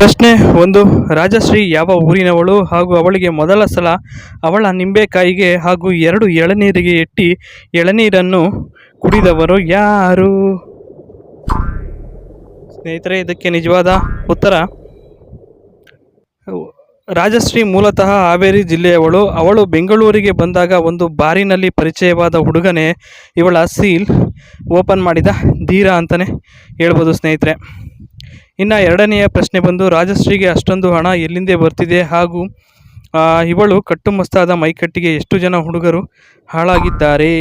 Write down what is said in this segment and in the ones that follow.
ಪ್ರಶ್ನೆ ಒಂದು. ರಾಜಶ್ರೀ ಯಾವ ಊರಿನವಳು? ಹಾಗೂ ಅವಳಿಗೆ ಮೊದಲ ಸಲ ಅವಳ ನಿಂಬೆಕಾಯಿಗೆ ಹಾಗೂ ಎರಡು ಎಳನೀರಿಗೆ ಎಟ್ಟಿ ಎಳನೀರನ್ನು ಕುಡಿದವರು ಯಾರು? ಸ್ನೇಹಿತರೆ, ಇದಕ್ಕೆ ನಿಜವಾದ ಉತ್ತರ? ರಾಜಶ್ರೀ ಮೂಲತಃ ಹಾವೇರಿ ಜಿಲ್ಲೆಯವಳು. ಅವಳು ಬೆಂಗಳೂರಿಗೆ ಬಂದಾಗ ಒಂದು ಬಾರಿನಲ್ಲಿ ಪರಿಚಯವಾದ ಹುಡುಗನೇ ಇವಳ ಸೀಲ್ ಓಪನ್ ಮಾಡಿದ ಧೀರ ಅಂತಲೇ ಹೇಳ್ಬೋದು ಸ್ನೇಹಿತರೆ. ಇನ್ನು ಎರಡನೆಯ ಪ್ರಶ್ನೆ ಬಂದು, ರಾಜಶ್ರೀಗೆ ಅಷ್ಟೊಂದು ಹಣ ಎಲ್ಲಿಂದೇ ಬರ್ತಿದೆ? ಹಾಗೂ ಇವಳು ಕಟ್ಟುಮಸ್ತಾದ ಮೈಕಟ್ಟಿಗೆ ಎಷ್ಟು ಜನ ಹುಡುಗರು ಹಾಳಾಗಿದ್ದಾರೆ?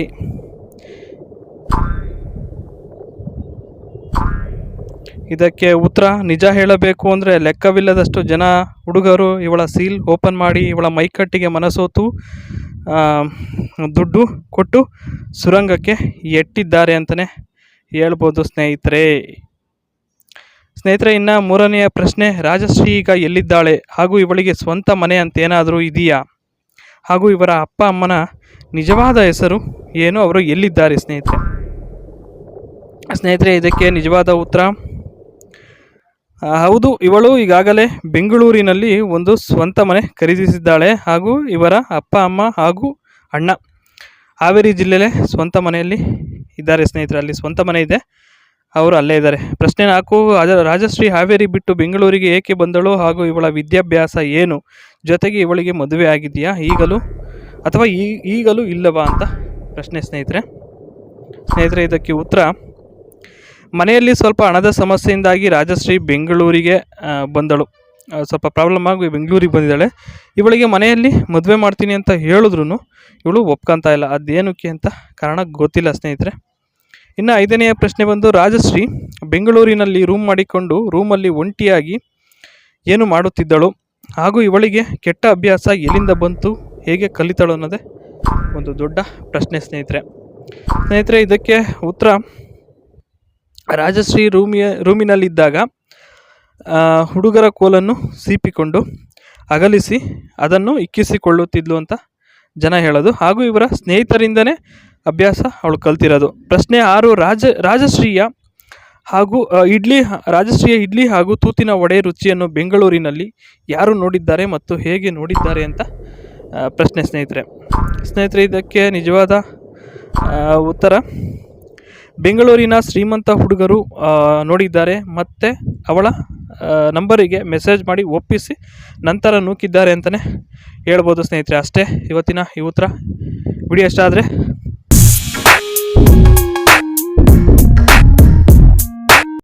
ಇದಕ್ಕೆ ಉತ್ತರ, ನಿಜ ಹೇಳಬೇಕು ಅಂದರೆ ಲೆಕ್ಕವಿಲ್ಲದಷ್ಟು ಜನ ಹುಡುಗರು ಇವಳ ಸೀಲ್ ಓಪನ್ ಮಾಡಿ ಇವಳ ಮೈಕಟ್ಟಿಗೆ ಮನಸೋತು ದುಡ್ಡು ಕೊಟ್ಟು ಸುರಂಗಕ್ಕೆ ಎಟ್ಟಿದ್ದಾರೆ ಅಂತಲೇ ಹೇಳ್ಬೋದು ಸ್ನೇಹಿತರೆ. ಸ್ನೇಹಿತರೆ, ಇನ್ನು ಮೂರನೆಯ ಪ್ರಶ್ನೆ, ರಾಜಶ್ರೀ ಈಗ ಎಲ್ಲಿದ್ದಾಳೆ? ಹಾಗೂ ಇವಳಿಗೆ ಸ್ವಂತ ಮನೆ ಅಂತೇನಾದರೂ ಇದೆಯಾ? ಹಾಗೂ ಇವರ ಅಪ್ಪ ಅಮ್ಮನ ನಿಜವಾದ ಹೆಸರು ಏನು? ಅವರು ಎಲ್ಲಿದ್ದಾರೆ ಸ್ನೇಹಿತರೆ? ಸ್ನೇಹಿತರೆ, ಇದಕ್ಕೆ ನಿಜವಾದ ಉತ್ತರ ಹೌದು, ಇವಳು ಈಗಾಗಲೇ ಬೆಂಗಳೂರಿನಲ್ಲಿ ಒಂದು ಸ್ವಂತ ಮನೆ ಖರೀದಿಸಿದ್ದಾಳೆ ಹಾಗೂ ಇವರ ಅಪ್ಪ ಅಮ್ಮ ಹಾಗೂ ಅಣ್ಣ. ಹಾವೇರಿ ಜಿಲ್ಲೆಯಲ್ಲೇ ಸ್ವಂತ ಮನೆಯಲ್ಲಿ ಇದ್ದಾರೆ ಸ್ನೇಹಿತರೆ, ಅಲ್ಲಿ ಸ್ವಂತ ಮನೆ ಇದೆ. ಅವರು ಅಲ್ಲೇ ಇದ್ದಾರೆ. ಪ್ರಶ್ನೆ ನಾಲ್ಕು ರಾಜ- ರಾಜಶ್ರೀ ಹಾವೇರಿ ಬಿಟ್ಟು ಬೆಂಗಳೂರಿಗೆ ಏಕೆ ಬಂದಳು ಹಾಗೂ ಇವಳ ವಿದ್ಯಾಭ್ಯಾಸ ಏನು? ಜೊತೆಗೆ ಇವಳಿಗೆ ಮದುವೆ ಆಗಿದೆಯಾ? ಈಗಲೂ ಅಥವಾ ಈಗಲೂ ಇಲ್ಲವಾ ಅಂತ ಪ್ರಶ್ನೆ ಸ್ನೇಹಿತರೆ. ಸ್ನೇಹಿತರೆ, ಇದಕ್ಕೆ ಉತ್ತರ, ಮನೆಯಲ್ಲಿ ಸ್ವಲ್ಪ ಹಣದ ಸಮಸ್ಯೆಯಿಂದಾಗಿ ರಾಜಶ್ರೀ ಬೆಂಗಳೂರಿಗೆ ಬಂದಳು. ಸ್ವಲ್ಪ ಪ್ರಾಬ್ಲಮ್ ಆಗಿ ಬೆಂಗಳೂರಿಗೆ ಬಂದಿದ್ದಾಳೆ. ಇವಳಿಗೆ ಮನೆಯಲ್ಲಿ ಮದುವೆ ಮಾಡ್ತೀನಿ ಅಂತ ಹೇಳಿದ್ರು ಇವಳು ಒಪ್ಕೊಂತ ಇಲ್ಲ. ಅದೇನಕ್ಕೆ ಅಂತ ಕಾರಣ ಗೊತ್ತಿಲ್ಲ ಸ್ನೇಹಿತರೆ. ಇನ್ನು ಐದನೆಯ ಪ್ರಶ್ನೆ ಬಂದು, ರಾಜಶ್ರೀ, ಬೆಂಗಳೂರಿನಲ್ಲಿ ರೂಮ್ ಮಾಡಿಕೊಂಡು ರೂಮಲ್ಲಿ ಒಂಟಿಯಾಗಿ ಏನು ಮಾಡುತ್ತಿದ್ದಳು? ಹಾಗೂ ಇವಳಿಗೆ ಕೆಟ್ಟ ಅಭ್ಯಾಸ ಎಲ್ಲಿಂದ ಬಂತು? ಹೇಗೆ ಕಲಿತಳು ಅನ್ನೋದೇ ಒಂದು ದೊಡ್ಡ ಪ್ರಶ್ನೆ ಸ್ನೇಹಿತರೆ. ಸ್ನೇಹಿತರೆ, ಇದಕ್ಕೆ ಉತ್ತರ ರಾಜಶ್ರೀ ರೂಮಿಯ, ರೂಮಿನಲ್ಲಿದ್ದಾಗ ಹುಡುಗರ ಕೋಲನ್ನು ಸೀಪಿಕೊಂಡು ಅಗಲಿಸಿ ಅದನ್ನು ಇಕ್ಕಿಸಿಕೊಳ್ಳುತ್ತಿದ್ಲು ಅಂತ ಜನ ಹೇಳೋದು. ಹಾಗೂ ಇವರ ಸ್ನೇಹಿತರಿಂದನೇ ಅಭ್ಯಾಸ ಅವಳು ಕಲ್ತಿರೋದು. ಪ್ರಶ್ನೆ ಆರು, ರಾಜ, ರಾಜಶ್ರೀಯ ಹಾಗೂ ಇಡ್ಲಿ, ರಾಜಶ್ರೀಯ ಇಡ್ಲಿ ಹಾಗೂ ತೂತಿನ ವಡೆ ರುಚಿಯನ್ನು ಬೆಂಗಳೂರಿನಲ್ಲಿ ಯಾರು ನೋಡಿದ್ದಾರೆ ಮತ್ತು ಹೇಗೆ ನೋಡಿದ್ದಾರೆ ಅಂತ ಪ್ರಶ್ನೆ ಸ್ನೇಹಿತರೆ. ಸ್ನೇಹಿತರೆ, ಇದಕ್ಕೆ ನಿಜವಾದ ಉತ್ತರ, ಬೆಂಗಳೂರಿನ ಶ್ರೀಮಂತ ಹುಡುಗರು ನೋಡಿದ್ದಾರೆ ಮತ್ತು ಅವಳ ನಂಬರಿಗೆ ಮೆಸೇಜ್ ಮಾಡಿ ಒಪ್ಪಿಸಿ ನಂತರ ನೂಕಿದ್ದಾರೆ ಅಂತಲೇ ಹೇಳ್ಬೋದು ಸ್ನೇಹಿತರೆ. ಅಷ್ಟೇ, ಇವತ್ತಿನ ಈ ಉತ್ತರ. ವಿಡಿಯೋ ಇಷ್ಟ ಆದರೆ